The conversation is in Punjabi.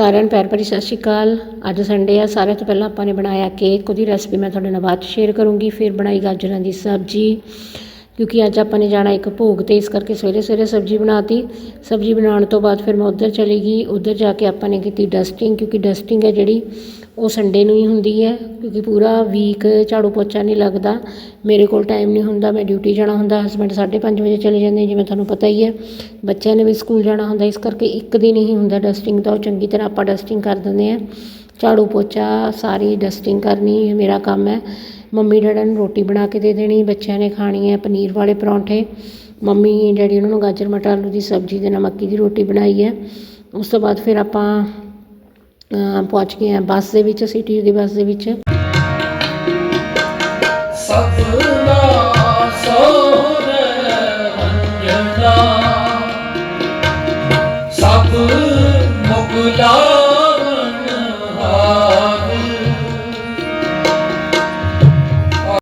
ਸਾਰਿਆਂ ਨੂੰ ਪਿਆਰ ਭਰੀ ਸਤਿ ਸ਼੍ਰੀ ਅਕਾਲ। ਅੱਜ ਸੰਡੇ ਆ, ਸਾਰਿਆਂ ਤੋਂ ਪਹਿਲਾਂ ਆਪਾਂ ਨੇ ਬਣਾਇਆ ਕੇਕ ਉਹਦੀ ਰੈਸਪੀ ਮੈਂ ਤੁਹਾਡੇ ਨਾਲ ਬਾਅਦ ਚ ਸ਼ੇਅਰ ਕਰੂੰਗੀ, ਫਿਰ ਬਣਾਈ ਗਾਜਰਾਂ ਦੀ ਸਬਜ਼ੀ। ਕਿਉਂਕਿ ਅੱਜ ਆਪਾਂ ਨੇ ਜਾਣਾ ਇੱਕ ਭੋਗ ਤੇ ਇਸ ਕਰਕੇ ਸਵੇਰੇ ਸਵੇਰੇ ਸਬਜ਼ੀ ਬਣਾਤੀ। ਸਬਜ਼ੀ ਬਣਾਉਣ ਤੋਂ ਬਾਅਦ ਫਿਰ ਮੈਂ ਉੱਧਰ ਚਲੀ ਗਈ। ਉੱਧਰ ਜਾ ਕੇ ਆਪਾਂ ਨੇ ਕੀਤੀ ਡਸਟਿੰਗ ਕਿਉਂਕਿ ਡਸਟਿੰਗ ਹੈ ਜਿਹੜੀ ਉਹ ਸੰਡੇ ਨੂੰ ਹੀ ਹੁੰਦੀ ਹੈ ਕਿਉਂਕਿ ਪੂਰਾ ਵੀਕ ਝਾੜੂ ਪੋਚਾ ਨਹੀਂ ਲੱਗਦਾ। ਮੇਰੇ ਕੋਲ ਟਾਈਮ ਨਹੀਂ ਹੁੰਦਾ, ਮੈਂ ਡਿਊਟੀ ਜਾਣਾ ਹੁੰਦਾ ਹਸਬੈਂਡ 5:30 ਵਜੇ ਚਲੇ ਜਾਂਦੇ, ਜਿਵੇਂ ਤੁਹਾਨੂੰ ਪਤਾ ਹੀ ਹੈ। ਬੱਚਿਆਂ ਨੇ ਵੀ ਸਕੂਲ ਜਾਣਾ ਹੁੰਦਾ, ਇਸ ਕਰਕੇ ਇੱਕ ਦਿਨ ਹੀ ਹੁੰਦਾ ਡਸਟਿੰਗ ਦਾ, ਉਹ ਚੰਗੀ ਤਰ੍ਹਾਂ ਆਪਾਂ ਡਸਟਿੰਗ ਕਰ ਦਿੰਦੇ ਹਾਂ। ਝਾੜੂ ਪੋਚਾ ਸਾਰੀ ਡਸਟਿੰਗ ਕਰਨੀ ਮੇਰਾ ਕੰਮ ਹੈ। ਮੰਮੀ ਡੈਡਾਂ ਨੂੰ ਰੋਟੀ ਬਣਾ ਕੇ ਦੇ ਦੇਣੀ, ਬੱਚਿਆਂ ਨੇ ਖਾਣੀ ਹੈ ਪਨੀਰ ਵਾਲੇ ਪਰੌਂਠੇ। ਮੰਮੀ, ਡੈਡੀ ਉਹਨਾਂ ਨੂੰ ਗਾਜਰ, ਮਟਰ, ਆਲੂ ਦੀ ਸਬਜ਼ੀ ਦੇ ਨਾਲ ਮੱਕੀ ਦੀ ਰੋਟੀ ਬਣਾਈ ਹੈ। ਉਸ ਤੋਂ ਬਾਅਦ ਫਿਰ ਆਪਾਂ ਪਹੁੰਚ ਗਏ ਹਾਂ ਬੱਸ ਦੇ ਵਿੱਚ, ਸਿਟੀ ਦੀ ਬੱਸ ਦੇ ਵਿੱਚ। ਸਤਨਾ ਸੋਰ ਅੰਜਨਾ ਸਭ ਮੁਗਲਾ